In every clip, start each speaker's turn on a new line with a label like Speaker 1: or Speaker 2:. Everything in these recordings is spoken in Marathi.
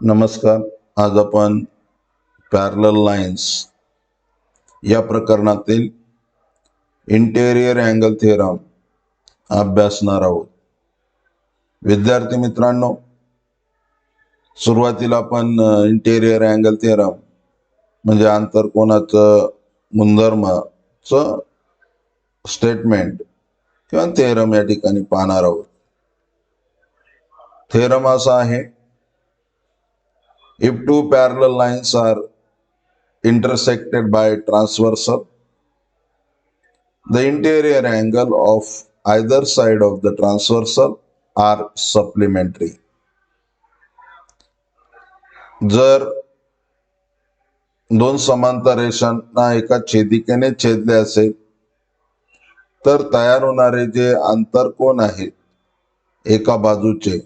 Speaker 1: नमस्कार. आज आपण पॅरल लाईन्स या प्रकरणातील इंटेरियर अँगल थेरम अभ्यासणार आहोत. विद्यार्थी मित्रांनो सुरुवातीला आपण इंटेरियर अँगल थेरम म्हणजे आंतरकोनाचं गुणधर्माचं स्टेटमेंट किंवा थेरम या ठिकाणी पाहणार आहोत. थेरम असा आहे if two parallel lines are intersected by transversal the interior angle of either side of the transversal are supplementary जर दोन समांतर रेषांना एका छेदिकेने छेदले असेल तर तयार होणारे जे आंतरकोन आहेत एका बाजूचे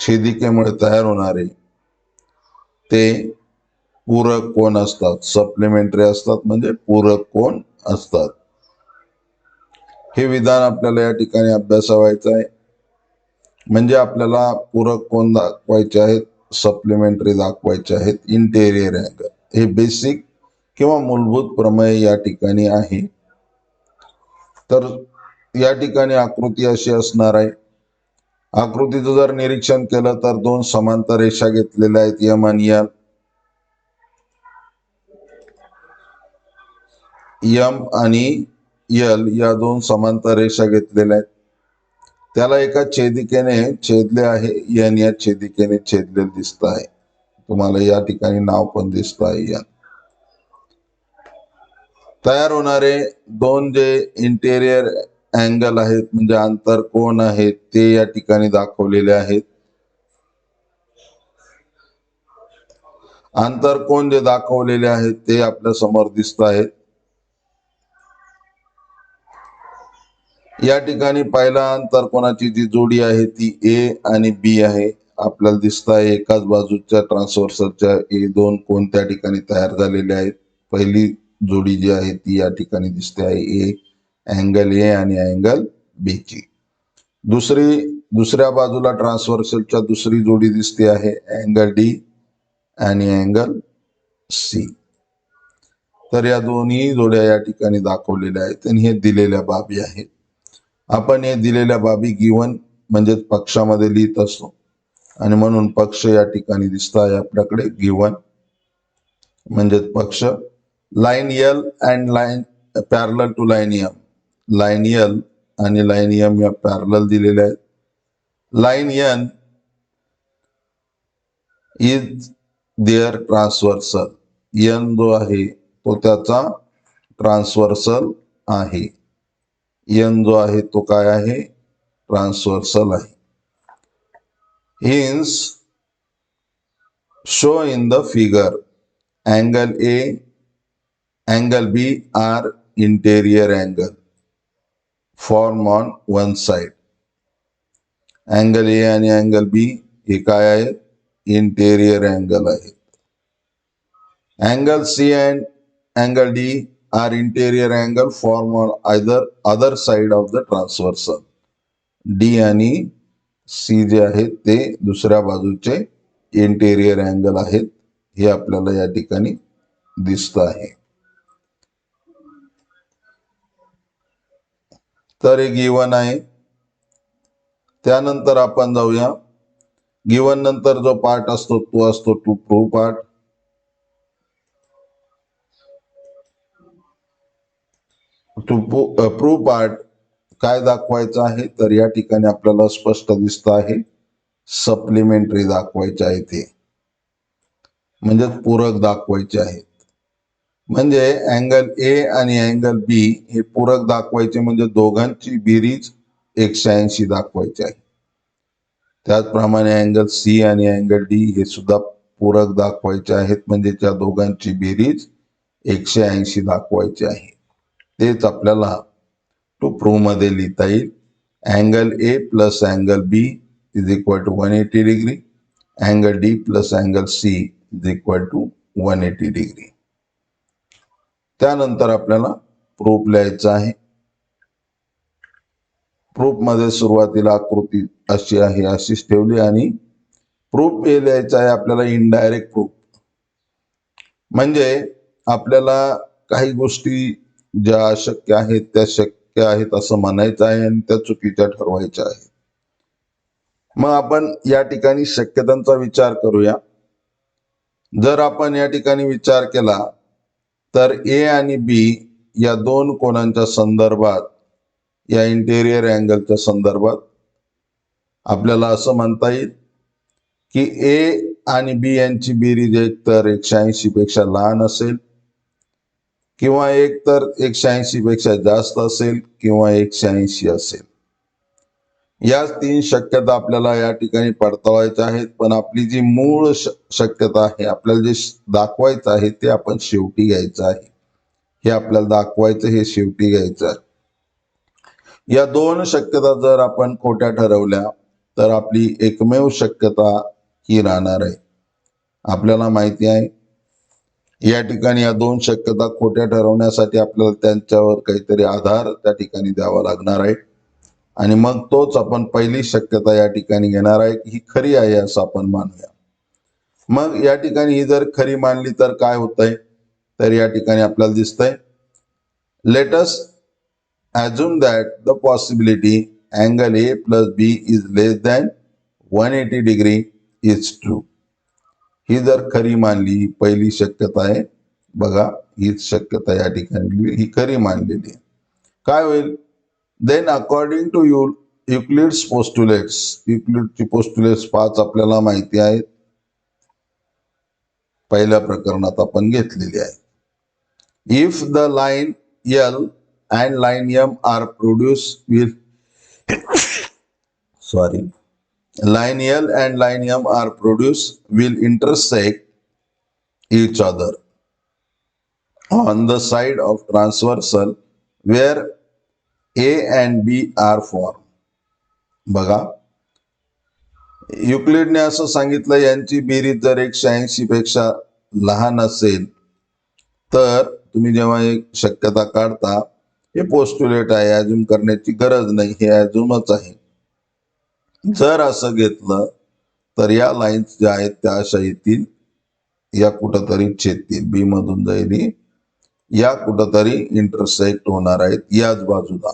Speaker 1: छेदिकेमुळे तयार होणारे ते पूरक कोण असतात? सप्लिमेंटरी असतात म्हणजे पूरक कोण असतात? हे विधान आपल्याला या ठिकाणी अभ्यासावायचं आहे. म्हणजे आपल्याला पूरक कोण दाखवायचे आहेत? सप्लिमेंटरी दाखवायचे आहेत. इंटेरियर अँगल हे बेसिक किंवा मूलभूत प्रमेय या ठिकाणी आहे. तर या ठिकाणी आकृती अशी असणार आहे. आकृतीचं जर निरीक्षण केलं तर दोन समांतर रेषा घेतलेल्या आहेत यम आणि एल यम आणि यल या दोन समांतर रेषा घेतलेल्या आहेत. त्याला एका छेदिकेने छेदले आहे यन या छेदिकेने छेदले दिसत आहे. तुम्हाला या ठिकाणी नाव पण दिसत आहे यन. तयार होणारे दोन जे इंटेरियर अँगल आहेत म्हणजे अंतर कोण आहेत ते या ठिकाणी दाखवलेले आहेत. अंतर कोण जे दाखवलेले आहेत ते आपल्यासमोर दिसत आहेत. या ठिकाणी पहिला अंतर कोणाची जी जोडी आहे ती ए आणि बी आहे. आपल्याला दिसत आहे एकाच बाजूच्या ट्रान्सवर्सरच्या ए दोन कोण त्या ठिकाणी तयार झालेले आहेत. पहिली जोडी जी आहे ती या ठिकाणी दिसते आहे ए अँगल ए आणि अँगल बी ची. दुसरी दुसऱ्या बाजूला ट्रान्सव्हर्सलच्या दुसरी जोडी दिसते आहे अँगल डी आणि अँगल सी. तर या दोन्ही जोड्या या ठिकाणी दाखवलेल्या आहेत आणि हे दिलेल्या बाबी आहेत. आपण हे दिलेल्या बाबी गिवन म्हणजेच पक्षामध्ये लिहित असतो. आणि म्हणून पक्ष या ठिकाणी दिसत आहे आपल्याकडे गिवन म्हणजेच पक्ष. Line L and line parallel to line M line आणि लाईन या पॅरल दिलेल्या आहेत. Line is there transversal N जो आहे तो त्याचा ट्रान्सवर्सल आहे. यन जो आहे तो काय आहे? ट्रान्सवर्सल आहे. Hence show in the figure angle A angle B are interior angle form on one side. Angle A आणि अँगल बी हे काय आहेत? इंटेरियर अँगल आहेत. Angle C and angle D are interior angle form on either other side of the transversal D आणि सी जे आहेत ते दुसऱ्या बाजूचे इंटेरियर अँगल आहेत. हे आपल्याला या ठिकाणी दिसत आहे. तर हे गिवन आहे. त्यानंतर आपण जाऊया. गिवन नंतर जो पार्ट असतो तो असतो to prove part to prove part काय दाखवायचं आहे? तर या ठिकाणी आपल्याला स्पष्ट दिसत आहे. सप्लिमेंटरी दाखवायचे आहे ते. म्हणजे पूरक दाखवायचे आहेत म्हणजे अँगल ए आणि अँगल बी हे पूरक दाखवायचे म्हणजे दोघांची बेरीज एकशे ऐंशी दाखवायची आहे. त्याचप्रमाणे अँगल सी आणि अँगल डी हे सुद्धा पूरक दाखवायचे आहेत म्हणजे त्या दोघांची बेरीज एकशे ऐंशी दाखवायची आहे. तेच आपल्याला टू प्रूव्हमध्ये लिहिता येईल. Angle A plus angle B is equal to one eighty degree angle D plus angle C is equal to one eighty degree त्यानंतर आपल्याला प्रूफ लिहायचं आहे. प्रूफमध्ये सुरुवातीला आकृती अशी आहे अशीच ठेवली आणि प्रूफ हे लिहायचं आहे आपल्याला इनडायरेक्ट प्रूफ म्हणजे आपल्याला काही गोष्टी ज्या अशक्य आहेत त्या शक्य आहेत असं म्हणायचं आहे आणि त्या चुकीच्या ठरवायच्या आहेत. मग आपण या ठिकाणी शक्यतांचा विचार करूया. जर आपण या ठिकाणी विचार केला तर ए आणि बी या दोन कोणांच्या संदर्भात या इंटेरियर अँगलच्या संदर्भात आपल्याला असं म्हणता येईल की ए आणि बी यांची बेरीज एक तर एकशे ऐंशी पेक्षा लहान असेल किंवा एक तर एकशे ऐंशी पेक्षा जास्त असेल किंवा एकशे ऐंशी असेल. याच तीन शक्यता आपल्याला या ठिकाणी पडताळायच्या आहेत पण आपली जी मूळ शक्यता आहे आपल्याला जे दाखवायचं आहे ते आपण शेवटी घ्यायचं आहे. हे आपल्याला दाखवायचं हे शेवटी घ्यायचं आहे. या दोन शक्यता जर आपण खोट्या ठरवल्या तर आपली एकमेव शक्यता ही राहणार आहे. आपल्याला माहिती आहे या ठिकाणी या दोन शक्यता खोट्या ठरवण्यासाठी आपल्याला त्यांच्यावर काहीतरी आधार त्या ठिकाणी द्यावा लागणार आहे. आणि मग तोच आपण पहिली शक्यता या ठिकाणी घेणार आहे की ही खरी आहे असं आपण मानूया. मग या ठिकाणी ही जर खरी मानली तर काय होतंय? तर या ठिकाणी आपल्याला दिसतंय let's assume that the possibility angle A plus B is less than one eighty degree is true ही जर खरी मानली पहिली शक्यता आहे. बघा हीच शक्यता या ठिकाणी ही खरी मानलेली आहे. काय होईल? Then according to you Euclid's postulates युक्लिडची postulates पाच आपल्याला माहिती आहेत पहिल्या प्रकरणात आपण घेतलेली आहे if the line L and line M are produced will sorry line L and line M are produced will intersect each other on the side of transversal where A and B are form बघा. युक्लिडने असं सांगितलं यांची बेरीज जर एकशे ऐंशी पेक्षा लहान असेल तर तुम्ही जेव्हा एक शक्यता काढता हे पोस्टुलेट आहे अजून करण्याची गरज नाही हे अजूनच आहे. जर असं घेतलं तर या लाईन्स ज्या आहेत त्या अशा येतील या कुठंतरी छेदतील. बी मधून जाईल या कुठंतरी इंटरसेक्ट होणार आहेत याच बाजूला.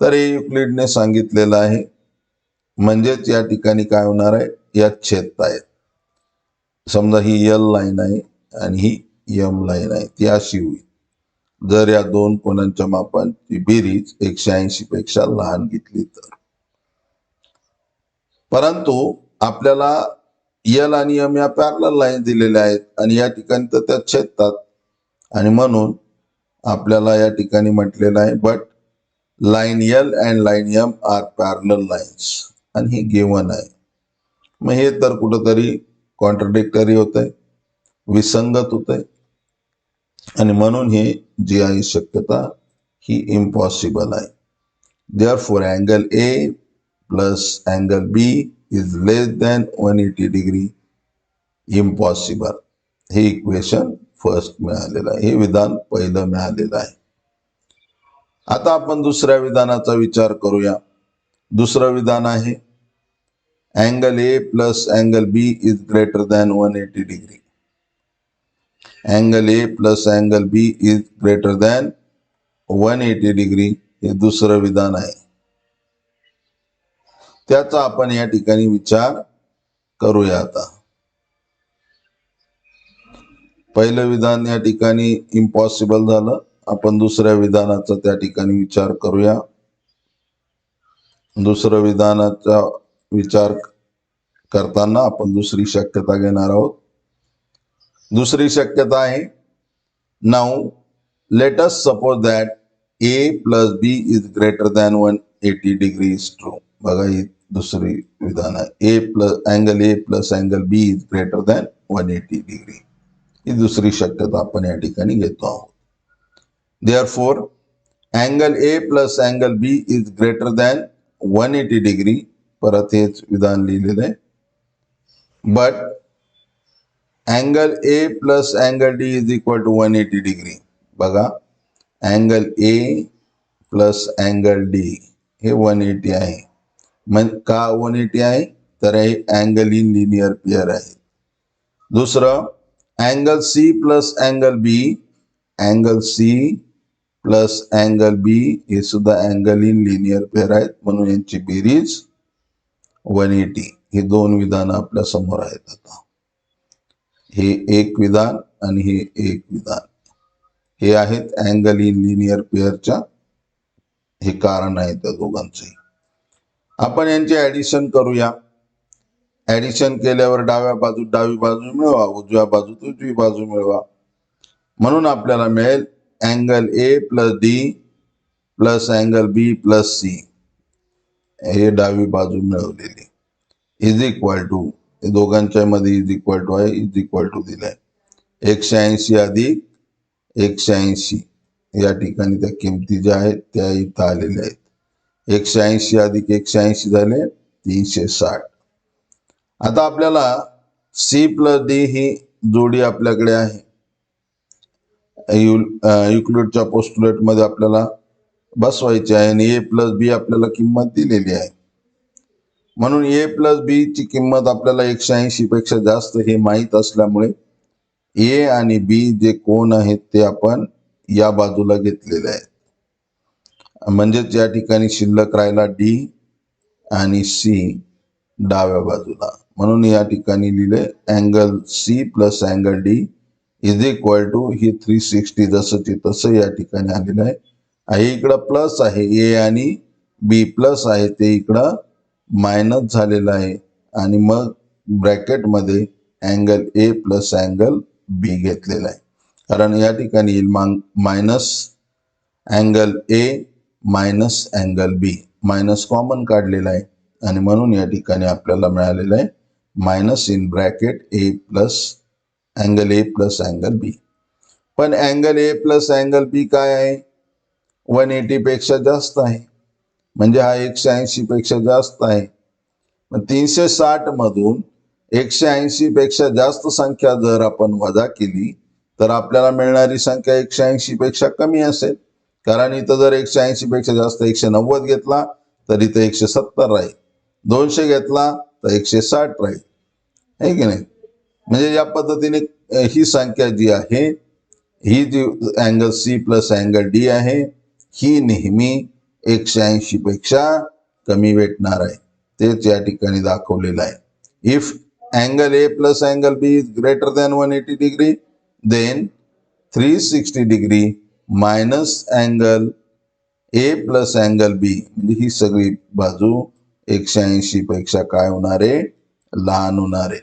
Speaker 1: तर हे युक्लिडने सांगितलेलं आहे. म्हणजेच या ठिकाणी काय होणार आहे? यात छेदता आहेत समजा ही यल लाईन आहे आणि ही यम लाईन आहे. ती अशी होईल. जर या दोन कोणांच्या मापांची बेरीज एकशे ऐंशी पेक्षा लहान घेतली तर. परंतु आपल्याला यल आणि यम या पॅरल लाईन दिलेल्या आहेत आणि या ठिकाणी तर त्या छेदतात. आणि म्हणून आपल्याला या ठिकाणी म्हटलेलं आहे but line L and line M are parallel lines आणि हे गिवन आहे. मग हे तर कुठंतरी कॉन्ट्रडिक्टरी होत आहे विसंगत होत आहे आणि म्हणून हे जी आहे शक्यता ही इम्पॉसिबल आहे. Therefore angle A plus angle B is less than one eighty degree impossible हे इक्वेशन फर्स्ट मिळालेलं आहे. हे विधान पहिलं मिळालेलं आहे. आता आपण दुसऱ्या विधानाचा विचार करूया. दुसरं विधान आहे. Angle A plus angle B is greater than one eighty degree angle A plus angle B is greater than one eighty degree हे दुसरं विधान आहे. त्याचा आपण या ठिकाणी विचार करूया आता. पहिलं विधान या ठिकाणी इम्पॉसिबल झालं. आपण दुसऱ्या विधानाचा त्या ठिकाणी विचार करूया. दुसरं विधानाचा विचार करताना आपण दुसरी शक्यता घेणार आहोत. दुसरी शक्यता आहे. Now let us suppose that A plus B is greater than one eighty degree is true बघा ही दुसरी विधान आहे. A plus angle A plus angle B is greater than one eighty degree ही दुसरी शक्यता आपण या ठिकाणी for angle A plus angle B is greater than one eighty degree हेच विधान लिहिलेलं आहे but angle A plus angle D is equal to one eighty degree बघा ए प्लस अँगल डी हे वन एटी आहे मग का वन एटी हे अँगल इन लिनियर पेअर आहे दुसरं angle C plus angle B angle C plus angle B हे सुद्धा अँगल इन लिनियर पेअर आहेत. म्हणून यांची बेरीज वन एटी ही दोन विधानं आपल्यासमोर आहेत आता. हे एक विधान आणि हे एक विधान. हे आहेत अँगल इन लिनियर पेअरच्या हे कारण आहे त्या दोघांचे आपण यांचे ऍडिशन करूया. ऍडिशन केल्यावर डाव्या बाजू डावी बाजू मिळवा. उजव्या बाजू उजवी बाजू मिळवा. म्हणून आपल्याला मिळेल angle A plus D plus angle B plus C हे डावी बाजू मिळवलेली. इज इक्वल टू दोघांच्या मध्ये इज इक्वल टू आहे इज इक्वल टू दिलाय. एकशे ऐंशी अधिक एकशे ऐंशी. या ठिकाणी त्या किमती ज्या आहेत त्या इथं आलेल्या आहेत. एकशे ऐंशी अधिक एकशे ऐंशी झाले तीनशे साठ. आता आपल्याला सी प्लस डी ही जोडी आपल्याकडे आहे. युक्लिडच्या पोस्टुलेटमध्ये आपल्याला बसवायची आहे आणि ए प्लस बी आपल्याला किंमत दिलेली आहे. म्हणून ए प्लस बी ची किंमत आपल्याला एकशे ऐंशी पेक्षा जास्त हे माहीत असल्यामुळे ए आणि बी जे कोण आहेत ते आपण या बाजूला घेतलेले आहेत. म्हणजेच या ठिकाणी शिल्लक राहिला डी आणि सी डाव्या बाजूला. म्हणून या ठिकाणी लिहिले angle C plus angle D is equal to he three sixty जसंची तसं या ठिकाणी आलेलं आहे. आहे इकडं प्लस आहे ए आणि बी प्लस आहे ते इकडं मायनस झालेलं आहे. आणि मग ब्रॅकेटमध्ये angle A plus angle B घेतलेला आहे. कारण या ठिकाणी येईल minus angle A minus angle B minus common काढलेला आहे. आणि म्हणून या ठिकाणी आपल्याला मिळालेलं आहे minus in bracket A plus angle A plus angle B पण angle A plus angle B काय आहे? वन एटीपेक्षा जास्त आहे. म्हणजे हा एकशे ऐंशीपेक्षा जास्त आहे. मग तीनशे साठमधून एकशे ऐंशीपेक्षा जास्त संख्या जर आपण वजा केली तर आपल्याला मिळणारी संख्या एकशे ऐंशीपेक्षा कमी असेल. कारण इथं जर एकशे ऐंशीपेक्षा जास्त एकशे नव्वद घेतला तर इथं एकशे सत्तर राहील दोनशे घेतला तर एकशे साठ राहील. आहे की नाही? म्हणजे या पद्धतीने ही संख्या जी आहे ही जी angle C plus angle D आहे ही नेहमी एकशे ऐंशी पेक्षा कमी भेटणार आहे. तेच या ठिकाणी दाखवलेलं आहे. If angle A plus angle B is greater than one eighty degree then three sixty degree minus angle A plus angle B म्हणजे ही सगळी बाजू एकशे ऐंशी पेक्षा काय होणार आहे? लहान होणार आहे.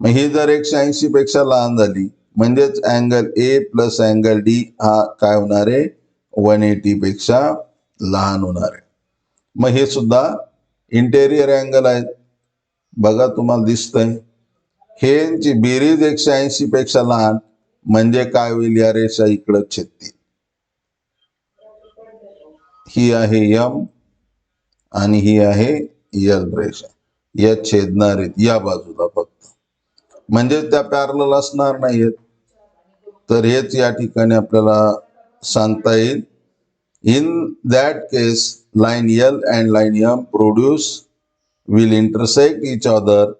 Speaker 1: मग ही जर एकशे ऐंशी पेक्षा लहान झाली म्हणजेच angle A plus angle D हा काय होणार आहे? वन एटी पेक्षा लहान होणार आहे. मग हे सुद्धा इंटेरियर अँगल आहेत. बघा तुम्हाला दिसतंय. हे बेरीज एकशे ऐंशी पेक्षा लहान म्हणजे काय होईल या रेषा इकडं छेदतील. ही आहे यम आणि ही आहे यल रेषा. या छेदणार आहेत या बाजूला फक्त. म्हणजे त्या पॅरल असणार नाहीयेत. तर हेच या ठिकाणी आपल्याला सांगता येईल. In that case line L and line M produce will intersect each other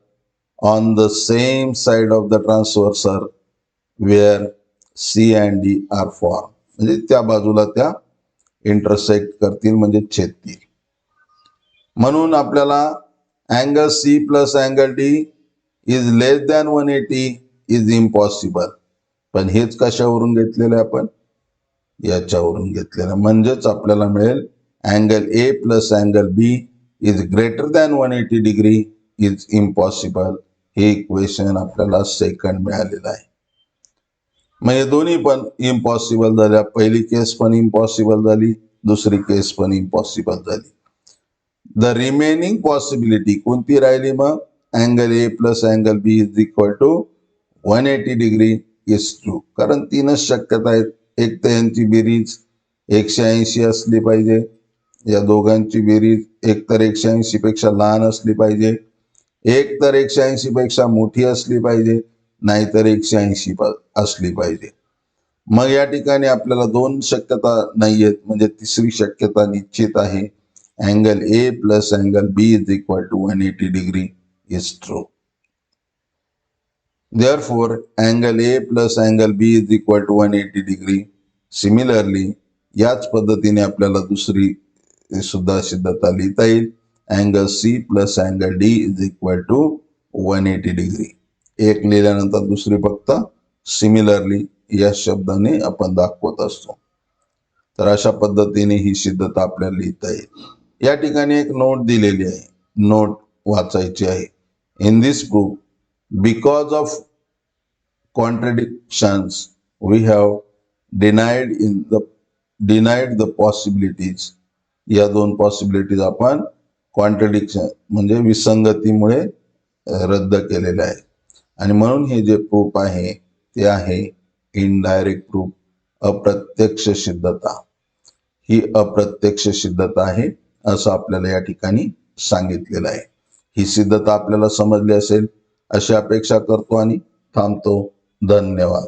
Speaker 1: on the same side of the transversal where C and D are form. म्हणजे त्या बाजूला त्या इंटरसेक्ट करतील म्हणजे छेदतील. म्हणून आपल्याला angle C plus angle D is less than one eighty is impossible पण हेच कशावरून घेतलेलं आहे आपण? याच्यावरून घेतलेलं म्हणजेच आपल्याला मिळेल angle A plus angle B is greater than one eighty degree is impossible हे इक्वेशन आपल्याला सेकंड मिळालेलं आहे. मग हे दोन्ही पण इम्पॉसिबल झाल्या. पहिली केस पण इम्पॉसिबल झाली दुसरी केस पण इम्पॉसिबल झाली. द रिमेनिंग पॉसिबिलिटी कोणती राहिली मग? Angle A plus angle B is equal to one eighty degree is true कारण तीनच शक्यता आहेत. एक तर यांची बेरीज एकशे ऐंशी असली पाहिजे. या दोघांची बेरीज एक तर एकशे ऐंशी पेक्षा लहान असली पाहिजे. एक तर एकशे ऐंशी पेक्षा मोठी असली पाहिजे. नाहीतर एकशे ऐंशी असली पाहिजे. मग या ठिकाणी आपल्याला दोन शक्यता नाही आहेत म्हणजे तिसरी शक्यता निश्चित आहे. Angle A plus angle B is equal to 180 degree is true. Therefore, angle A plus angle B is equal to 180 degree. Similarly, याच पद्धतीने आपल्याला दुसरी सुद्धा सिद्धता लिहिता येईल angle C plus angle D is equal to one eighty degree एक लिहिल्यानंतर दुसरी फक्त सिमिलरली या शब्दाने आपण दाखवत असतो तर अशा पद्धतीने ही सिद्धता आपल्याला लिहिता येईल या ठिकाणी एक नोट दिलेली आहे. नोट वाचायची आहे. In this proof because of contradictions we have denied in the denied the possibilities या दोन पॉसिबिलिटीज आपण कॉन्ट्रडिक्शन म्हणजे विसंगतीमुळे रद्द केलेले आहे आणि म्हणून हे जे प्रूफ आहे ते आहे इनडायरेक्ट प्रूफ अप्रत्यक्ष सिद्धता. ही अप्रत्यक्ष सिद्धता आहे. असं आपल्याला या ठिकाणी सांगितलेलं आहे. ही सिद्धता आपल्याला समजली असेल. अशी अपेक्षा करतो आणि थांबतो. धन्यवाद.